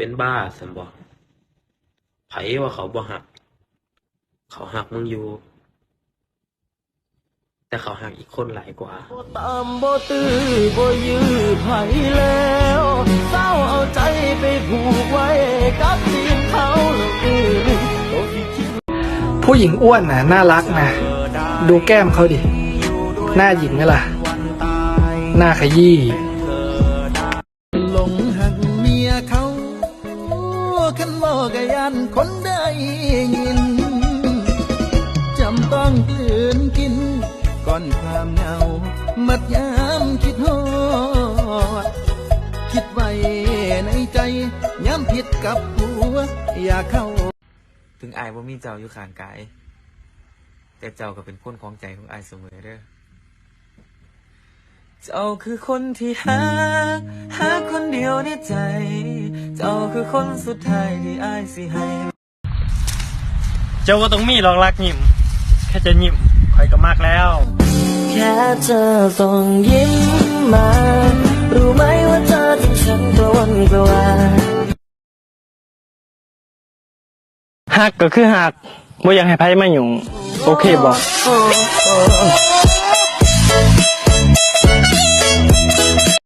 เป็นบ้าสันบ่ไผว่าเขาบ่หัก เขาหักมึงอยู่ แต่เขาหักอีกคนหลายกว่าบ่ตามบ่ตื้อบ่ยื้อไผแล้วเศร้าเอาใจไปผูกไว้กับทีมเขาแล้วอื่นโตที่คิดผู้หญิงอ้วนนะน่ารักนะ ดูแก้มเขาดิ หน้าหญิงไหมล่ะวันตายหน้าขยี้ กกะยันคนได้ยิน จำต้องกลืนกิน ก่อนความเหงา มัดยามคิดฮอดคิดไว้ในใจย้ำผิดกับผัว อย่าเข้า ถึงอายว่ามีเจ้าอยู่ข้างกาย แต่เจ้าก็เป็นคนของใจของอายเสมอเด้อ เจ้าคือคนที่หา หาคนเดียวในใจ เจ้าคือคนสุดท้ายที่อายสิให้ เจ้าก็ต้องมีหรอกรักยิ้มแค่จะยิ้มคอยก็มากแล้ว แค่เธอต้องยิ้มมา รู้ไหมว่าเธอทำฉันกระวนกระวายหักก็คือหักบ่อยากให้ไผมายุ่งโอเคบ่โอ้โอ้